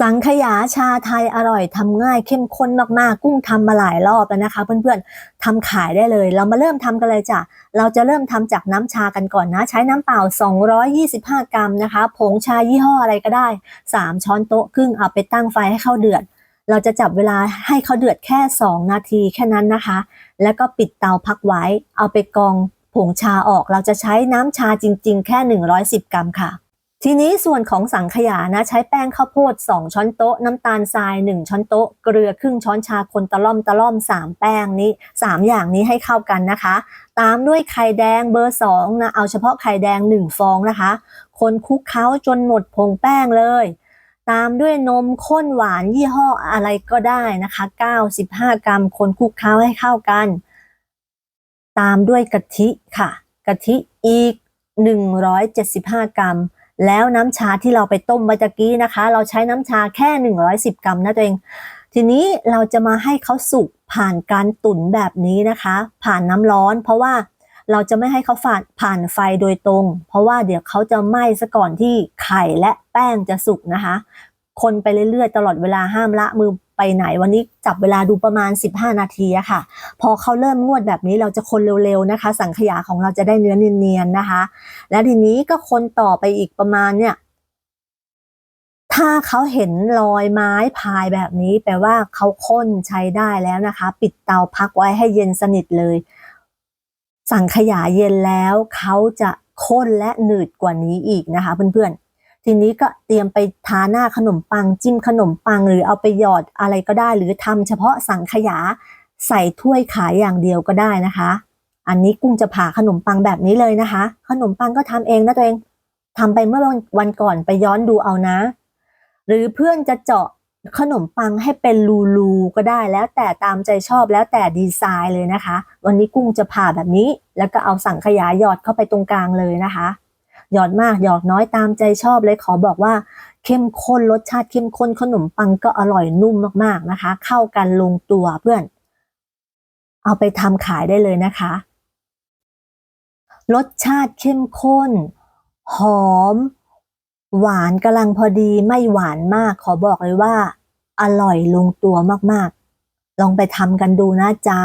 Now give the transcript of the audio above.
สังขยาชาไทยอร่อยทำง่ายเข้มข้นมากๆ กุ้งทำมาหลายรอบแล้วนะคะ เพื่อนๆทำขายได้เลย เรามาเริ่มทำกันเลยจ้ะเราจะเริ่มทำจากน้ำชากันก่อนนะ ใช้น้ำเปล่า 225 กรัมนะคะ ผงชายี่ห้ออะไรก็ได้ 3 ช้อนโต๊ะครึ่งเอาไปตั้งไฟให้เข้าเดือด เราจะจับเวลาให้เขาเดือดแค่ 2 นาทีแค่นั้นนะคะ แล้วก็ปิดเตาพักไว้ เอาไปกองผงชาออก เราจะใช้น้ำชาจริง ๆ แค่ 110 กรัมค่ะ ทีนี้ส่วนของสังขยานะใช้แป้งข้าวโพด 2 ช้อนโต๊ะ น้ำตาลทราย 1 ช้อนโต๊ะ เกลือครึ่งช้อนชาคนตะล่อมตะล่อม 3 แป้งนี้ 3 อย่างนี้ให้เข้ากันนะคะ ตามด้วยไข่แดงเบอร์2นะเอาเฉพาะไข่แดง 1 ฟองนะคะ คนคลุกเคล้าจนหมดผงแป้งเลย ตามด้วยนมข้นหวานยี่ห้ออะไรก็ได้นะคะ 95 กรัม คนคลุกเคล้าให้เข้ากัน ตามด้วยกะทิค่ะ กะทิอีก 175 กรัม แล้วน้ำชาที่เราไปต้มเมื่อตะกี้นะคะ เราใช้น้ำชาแค่ 110 กรัมนะตัวเอง ทีนี้เราจะมาให้เขาสุกผ่านการตุ๋นแบบนี้นะคะ ผ่านน้ำร้อน เพราะว่าเราจะไม่ให้เขาฝานผ่านไฟโดยตรง เพราะว่าเดี๋ยวเขาจะไหม้ซะก่อนที่ไข่และแป้งจะสุกนะคะ คนไปเรื่อยๆ ตลอดเวลาห้ามละมือ ไปไหน วันนี้จับเวลาดูประมาณ 15 นาทีอะค่ะ พอเขาเริ่มงวดแบบนี้เราจะคนเร็วๆนะคะ สังขยาของเราจะได้เนื้อเนียนๆนะคะ และทีนี้ก็คนต่อไปอีกประมาณเนี่ยถ้าเขาเห็นรอยไม้พายแบบนี้ แปลว่าเขาข้นใช้ได้แล้วนะคะ ปิดเตาพักไว้ให้เย็นสนิทเลย สังขยาเย็นแล้วเขาจะข้นและหนืดกว่านี้อีกนะคะ เพื่อน ทีนี้ก็เตรียมไปทาหน้าขนมปัง จิ้มขนมปัง หรือเอาไปหยอดอะไรก็ได้ หรือทำเฉพาะสังขยาใส่ถ้วยขายอย่างเดียวก็ได้นะคะ อันนี้กุ้งจะผ่าขนมปังแบบนี้เลยนะคะ ขนมปังก็ทำเองนะตัวเองทำไปเมื่อวันวันก่อนไปย้อนดูเอานะ หรือเพื่อนจะเจาะขนมปังให้เป็นรูๆก็ได้แล้วแต่ตามใจชอบแล้วแต่ดีไซน์เลยนะคะ วันนี้กุ้งจะผ่าแบบนี้ แล้วก็เอาสังขยาหยอดเข้าไปตรงกลางเลยนะคะ หยอดมากหยอดน้อยตามใจชอบเลยขอบอกว่าเข้มข้นรสชาติเข้มข้นขนมปังก็อร่อยนุ่มมากๆนะคะ เข้ากันลงตัวเพื่อน เอาไปทำขายได้เลยนะคะ รสชาติเข้มข้น หอม หวานกำลังพอดีไม่หวานมาก ขอบอกเลยว่า อร่อยลงตัวมากๆ ลองไปทำกันดูนะจ๊ะ